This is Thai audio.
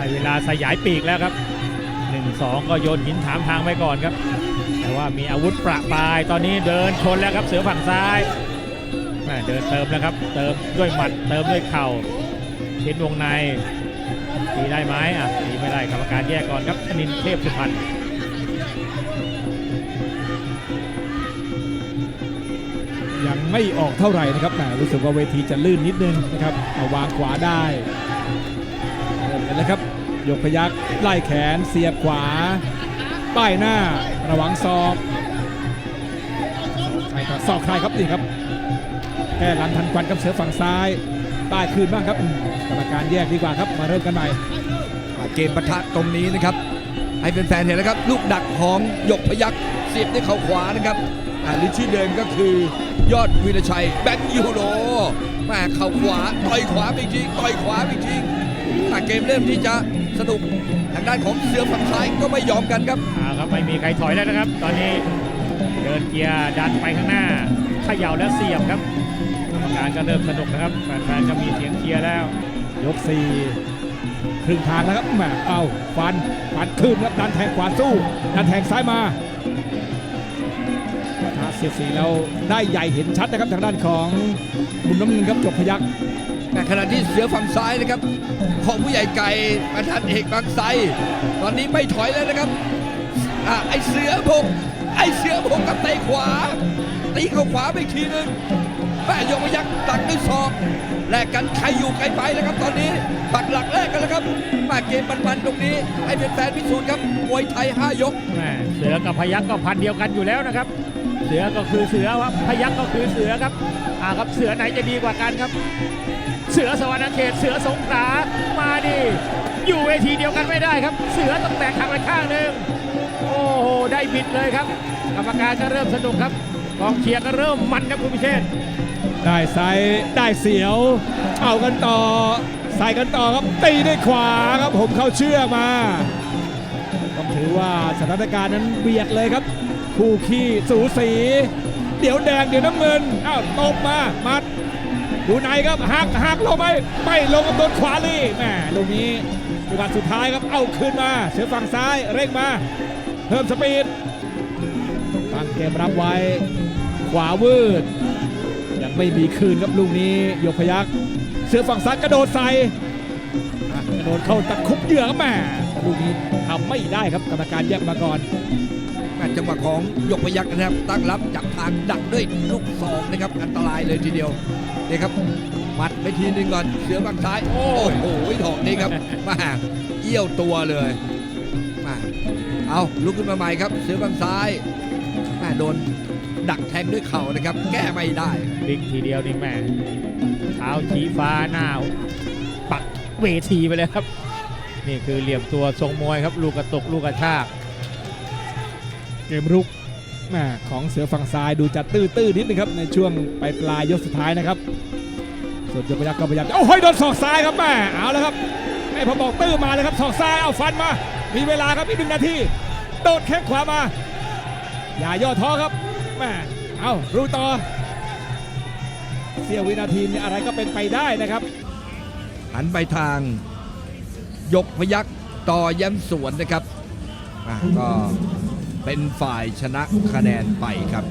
ได้เวลาสยายปีกแล้วครับ 1-2 ก็โยนหินถามทางไปก่อนครับ แต่ว่ามีอาวุธประปาย ตอนนี้เดินชนแล้วครับเสือฝั่งซ้ายม่เดินเติมแล้วครับ เติมด้วยหมัด เติมด้วยเข่าเข็นวงในตีได้ไหมอะตีไม่ได้กรรมการแยกก่อนครับนินเทพสุพรรณยังไม่ออกเท่าไหร่นะครับแหมรู้สึกว่าเวทีจะลื่นนิดนึงนะครับเอาวางขวาได้ เริ่มกันแล้วครับยกพยักไล่แขนเสียบขวา ป้ายหน้าระวังศอกใครต่อศอกใครครับนี่ครับแก้ลันทันควันกับเสือฝั่งซ้ายป้ายคืนบ้างครับกรรมการแยกดีกว่าครับมาเริ่มกันใหม่เกมปะทะตรงนี้นะครับ ให้แฟนๆเห็นนะครับ ลูกดักของหยกพยักเสียบด้วยเข่าขวานะครับอ่าหรือชื่อเดิมก็คือยอดวีรชัยแบงค์ยูโรแม่เข่าขวาต่อยขวาไปอีกทีต่อยขวาไปอีกที อ่าเกมเริ่มที่จะสนุกทางด้านของเสือฝั่งซ้ายก็ไม่ยอมกันครับอ่าครับไม่มีใครถอยแล้วนะครับ ตอนนี้เดินเกียร์ดันไปข้างหน้าเขย่าแล้วเสียบครับกรรมการก็เริ่มสนุกนะครับแฟนๆก็มีเสียงเชียร์แล้ว ยกสี่ครึ่งทางแล้วครับแหมเอาฟันฟันคืนครับดันแทงขวาสู้ดันแทงซ้ายมาถ้าเสียดสีแล้วได้ใหญ่เห็นชัดนะครับทางด้านของมุมน้ำเงินครับจบพยัก แต่ขณะที่เสือฝั่งซ้ายนะครับ ของผู้ใหญ่ไก่ประธานเอกบางไซตอนนี้ไม่ถอยแล้วนะครับอะไอเสือพงไอเสือพงกับเตะขวา ตีเข้าขวาไปทีหนึงแม่ยกพยักตักด้วยศอกแลกกันใครอยู่ใครไปแล้วครับ ตอนนี้ปักหลักแรกกันแล้วครับมาเกมมันๆตรงนี้ให้เป็นแฟนๆพิสูจน์ครับมวยไทย 5 ยกเสือกับพยักก็พันเดียวกันอยู่แล้วนะครับ เสือก็คือเสือครับพยักก็คือเสือครับอ่าครับเสือไหนจะดีกว่ากันครับ เสือสวรรณเขตเสือสงขลามาดิอยู่เวทีเดียวกันไม่ได้ครับ เสือต้องแตกข้างไปข้างหนึ่งโอ้โหได้บิดเลยครับ กรรมการก็เริ่มสนุกครับกองเชียร์ก็เริ่มมันครับคุณพิเชษได้ไซส์ได้เสียว เอากันต่อใส่กันต่อครับตีด้วยขวาครับผมเข้าเชื่อมาต้องถือว่าสถานการณ์นั้นเบียดเลยครับ คู่ขี้สูสี เดี๋ยวแดงเดี๋ยวน้ำเงินอ้าวตบมามัด ดูในครับหักหักลงไปไม่ลงกับโดนขวาเลยแหมลูกนี้จังหวะสุดท้ายครับเอาคืนมาเสือฝั่งซ้ายเร่งมา เพิ่มสปีดตั้งเกมรับไว้ ขวาวืด ยังไม่มีคืนครับลูกนี้ยกพยักเสือฝั่งซ้ายกระโดดใส่กระโดดเข้าตะคุบเหยื่อแม่ลูกนี้ทำไม่ได้ครับกรรมการแยกมาก่อน จังหวะของยกพยักนะครับ ตั้งรับจับทางดักด้วยลูกศอกนะครับ อันตรายเลยทีเดียวนี่ครับหมัดไปทีนึงก่อนเสือฝั่งซ้าย โอ้โหถอกนี่ครับมาเอี้ยวตัวเลยมาเอาลุกขึ้นมาใหม่ครับ เสือฝั่งซ้ายแม่โดนดักแทงด้วยเข่านะครับ แก้ไม่ได้บิ๊กทีเดียวนี่แม่เท้าชี้ฟ้าหน้าปักเวทีไปเลยครับ นี่คือเหลี่ยมตัวทรงมวยครับ ลูกกระตกลูกกระชาก เกมรุกแม่ของเสือฝั่งซ้ายดูจะตื้อๆนิดนึงครับในช่วงปลายปลายยกสุดท้ายนะครับ ส่วนยกพยักก็พยายามโอ้โหโดนศอกซ้ายครับแม่เอาแล้วครับแม่พอบอกตื้อมาเลยครับศอกซ้ายเอาฟันมา มีเวลาครับอีกหนึ่งนาทีโดดแข้งขวามา อย่าย่อท้อครับแม่เอารู้ต่อเสี้ยววินาทีนี้อะไรก็เป็นไปได้นะครับ หันไปทาง ยกพยักต่อย้มสวนนะครับอะก็ เป็นฝ่ายชนะคะแนนไปครับ